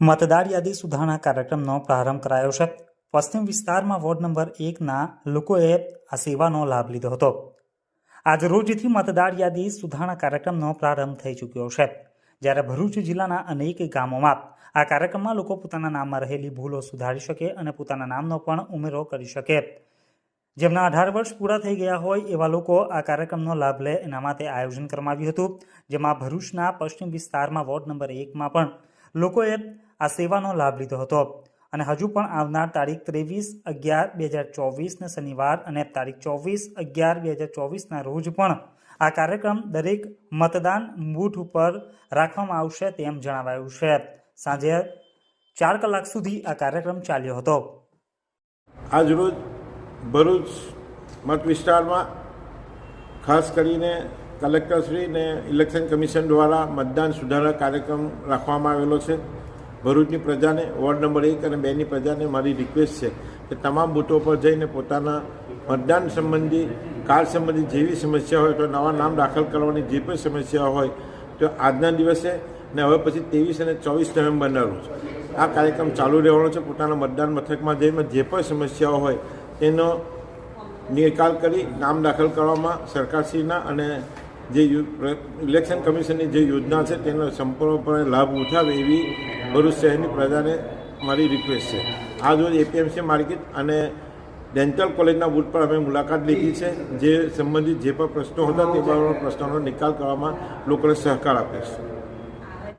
મતદાર યાદી સુધારણા કાર્યક્રમનો પ્રારંભ કરાયો છે. પશ્ચિમ વિસ્તારમાં વોર્ડ નંબર એકના લોકોએ આ સેવાનો લાભ લીધો હતો. આજ રોજથી મતદાર યાદી સુધારણા કાર્યક્રમનો પ્રારંભ થઈ ચૂક્યો છે. જ્યારે ભરૂચ જિલ્લાના અનેક ગામોમાં આ કાર્યક્રમમાં લોકો પોતાના નામમાં રહેલી ભૂલો સુધારી શકે અને પોતાના નામનો પણ ઉમેરો કરી શકે. જેમના અઢાર વર્ષ પૂરા થઈ ગયા હોય એવા લોકો આ કાર્યક્રમનો લાભ લે એના માટે આયોજન કરવામાં આવ્યું હતું. જેમાં ભરૂચના પશ્ચિમ વિસ્તારમાં વોર્ડ નંબર એકમાં પણ લોકોએ આ સેવાનો લાભ લીધો હતો. અને હજુ પણ આવનાર તારીખ ત્રેવીસ અગિયાર બે હજાર ચોવીસને શનિવાર અને તારીખ ચોવીસ અગિયાર બે હજાર ચોવીસના રોજ પણ આ કાર્યક્રમ દરેક મતદાન બૂથ ઉપર રાખવામાં આવશે તેમ જણાવાયું છે. સાંજે ચાર કલાક સુધી આ કાર્યક્રમ ચાલ્યો હતો. આજરોજ ભરૂચ મત વિસ્તારમાં ખાસ કરીને કલેક્ટરશ્રી ને ઇલેક્શન કમિશન દ્વારા મતદાન સુધારા કાર્યક્રમ રાખવામાં આવેલો છે. ભરૂચની પ્રજાને વોર્ડ નંબર એક અને બેની પ્રજાને મારી રિક્વેસ્ટ છે કે તમામ બૂથો પર જઈને પોતાના મતદાન સંબંધી કાર્ડ સંબંધી જેવી સમસ્યા હોય તો નવા નામ દાખલ કરવાની જે પણ સમસ્યા હોય તો આજના દિવસે ને હવે પછી ત્રેવીસ અને ચોવીસ નવેમ્બરના રોજ આ કાર્યક્રમ ચાલુ રહેવાનો છે. પોતાના મતદાન મથકમાં જઈને જે પણ સમસ્યાઓ હોય તેનો નિકાલ કરી નામ દાખલ કરવામાં સરકારશ્રીના અને જે ઇલેક્શન કમિશનની જે યોજના છે, તેનો સંપૂર્ણપણે લાભ ઉઠાવે એવી ભરૂચ શહેરની પ્રજાને મારી રિક્વેસ્ટ છે. આજ રોજ એપીએમસી માર્કેટ અને ડેન્ટલ કોલેજના બુટ પર અમે મુલાકાત લીધી છે. જે સંબંધિત જે પણ પ્રશ્નો હતા, તે બધા પ્રશ્નોનો નિકાલ કરવામાં લોકોને સહકાર આપે છે.